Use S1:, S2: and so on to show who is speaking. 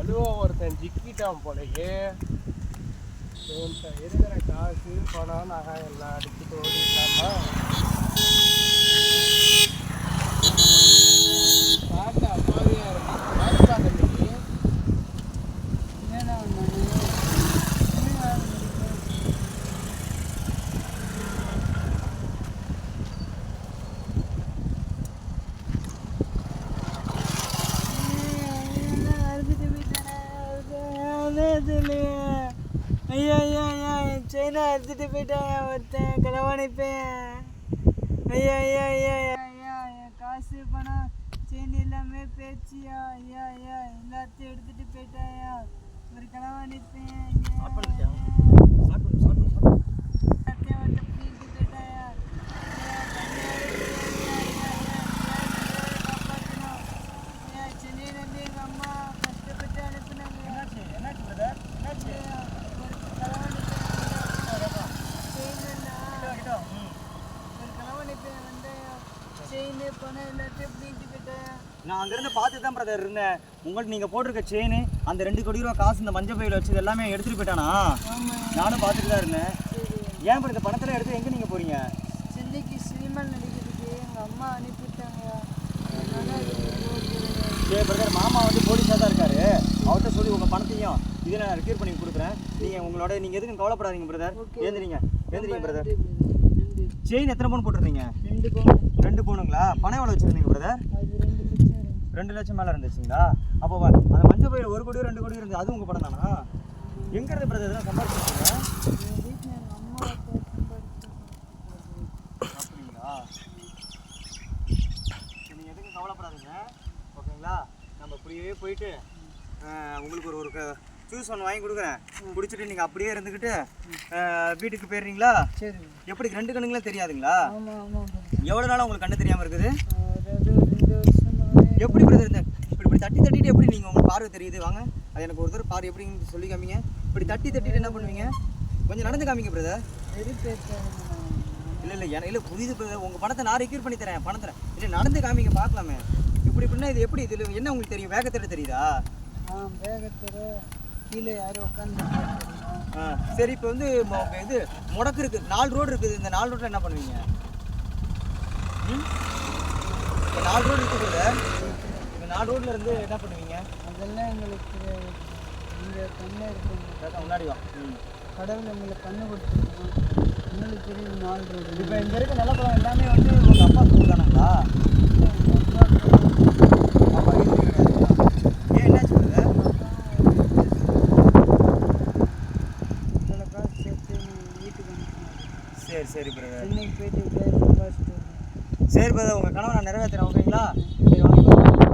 S1: வலுவா ஒருத்தன் ஜிக்கிட்டான் போலயே. இருக்கிற காசு பணம் நகை எல்லாம் அடிச்சுட்டு ஓடிட்டாமா பார்த்தா பாவியா இருக்கு யாருப்பா தம்பி
S2: என்னடா நானு? என்னடா உங்களுக்கு? ஐயா ஐயா ஐயா என் செயினை அறுத்துட்டு போயிட்டேன் ஒருத்தன் களவாணிப்பேன் ஐயா ஐயா ஐயா ஐயா என் காசு பணம் செயின் எல்லாமே பேச்சியா ஐயா ஐயா எல்லாத்தையும் எடுத்துட்டு போயிட்டாயா. ஒரு களவாணிப்பேன் எல்லாத்தையும் வந்து பிடிட்டு போயிட்டாயா சென்னையிலேருந்து எங்கள் அம்மா கஷ்டப்பட்டு அனுப்புனாங்க என்னாச்சு என்னாச்சு பிரதர் என்னாச்சு ஒரு கணவன் இப்போ வந்து செயின் பணம் எல்லாத்தையும் பிடிட்டு போயிட்டேன்
S3: நான் அங்கேருந்து பார்த்து தான் பிரதர் இருந்தேன். உங்கள்ட்ட நீங்கள் போட்டிருக்க செயின் அந்த ரெண்டு கோடி ரூபா காசு இந்த மஞ்சள் பையில் வச்சது எல்லாமே எடுத்துகிட்டு போயிட்டானா? நானும் பார்த்துட்டு தான் இருந்தேன். ஏன் இந்த பணத்தில் எடுத்து எங்கே நீங்கள் போகிறீங்க
S2: சென்னைக்கு சினிமா நடிக்கிறதுக்கு எங்கள் அம்மா போகிறது.
S3: சரி பிரதர் மாமா வந்து போலீஸாக தான் இருக்காரு. அவர்கிட்ட சொல்லி உங்கள் பணத்தையும் இதில் நான் ரிக்யூர் பண்ணி கொடுக்குறேன். நீங்கள் உங்களோட நீங்கள் எதுக்கும் கவலைப்படாதீங்க பிரதர்
S2: Okay.
S3: ஏந்திரிங்க. ஏந்திரிங்க பிரதர் செயின் எத்தனை பவுன் போட்டிருந்தீங்க?
S2: ரெண்டு பவுன்.
S3: ரெண்டு பவுனுங்களா? பணம் எவ்வளோ வச்சுருந்தீங்க பிரதர்
S2: ரெண்டு லட்சம்
S3: மேலே இருந்துச்சுங்களா? அப்போ அந்த மஞ்சள் பையில் ஒரு கோடி ரெண்டு கோடி இருந்தது. அது உங்கள் பணம் தானா? எங்கே இருந்து பிரதர் இதெல்லாம் சம்பாதிச்சிருக்கீங்க? அப்படிங்களா? சரி, நீங்க எதுக்கும் கவலைப்படாதீங்க. ஓகேங்களா? நம்ம இப்படியே போயிட்டு உங்களுக்கு ஒரு ஒரு ஜூஸ் ஒன்று வாங்கி கொடுக்குறேன். குடிச்சிட்டு நீங்கள் அப்படியே இருந்துக்கிட்டு வீட்டுக்கு போயிடுறீங்களா?
S2: சரி.
S3: எப்படி ரெண்டு கண்ணுங்களே தெரியாதுங்களா? எவ்வளோ நாளாக உங்களுக்கு கண்ணு தெரியாமல் இருக்குது? எப்படி பிரதர் இந்த இப்படி இப்படி தட்டி தட்டிட்டு எப்படி நீங்கள் உங்களுக்கு பார்வை தெரியுது? வாங்க. அது எனக்கு ஒரு தடவை பார்வை எப்படின்னு சொல்லி காமிங்க. இப்படி தட்டி தட்டிட்டு என்ன பண்ணுவீங்க? கொஞ்சம் நடந்து காமிங்க பிரதர் இல்லை இல்லை எனக்கு இல்லை புரியுது பிரதர் உங்கள் பணத்தை நான் ரெக்யூர் பண்ணி தரேன் பணம் தரேன் இல்லை நடந்து காமிங்க பார்க்கலாமே. இப்படி இப்படின்னா இது எப்படி? இதில் என்ன உங்களுக்கு தெரியும்? வேகத்தில் தெரியுதா?
S2: ஆ வேகத்தில் கீழே யாரும் உட்காந்து
S3: சரி இப்போ வந்து இது முடக்கு இருக்குது நாலு ரோடு இருக்குது. இந்த நாலு ரோட்டில் என்ன பண்ணுவீங்க? ம்? இப்போ நாலு ரோடு இருக்குது இந்த நாலு ரோட்டில் இருந்து என்ன பண்ணுவீங்க?
S2: அதெல்லாம் எங்களுக்கு இங்கே கண்ணே இருக்குங்க
S3: அதான் முன்னாடி வா.
S2: கடவுள் எங்களுக்கு கண்ணு கொடுத்துருக்கோம் எங்களுக்கு தெரியும் நாலு ரோடு
S3: இப்போ இங்கே இருக்க நிலப்பழம் எல்லாமே வந்து உங்கள் அப்பா சொத்து தானுங்களா அப்பா இது கிடையாதுங்களா ஏன் என்னாச்சு பிரதர்
S2: இவ்வளோ காசு சேர்த்து வீட்டுக்கு அனுப்பினாங்க
S3: சரி சரி பிரதர்
S2: சென்னைக்கு போயிட்டு
S3: சரி பிரதர் உங்கள் கனவை நான் நிறைவேற்றுறேன் ஓகேங்களா சரி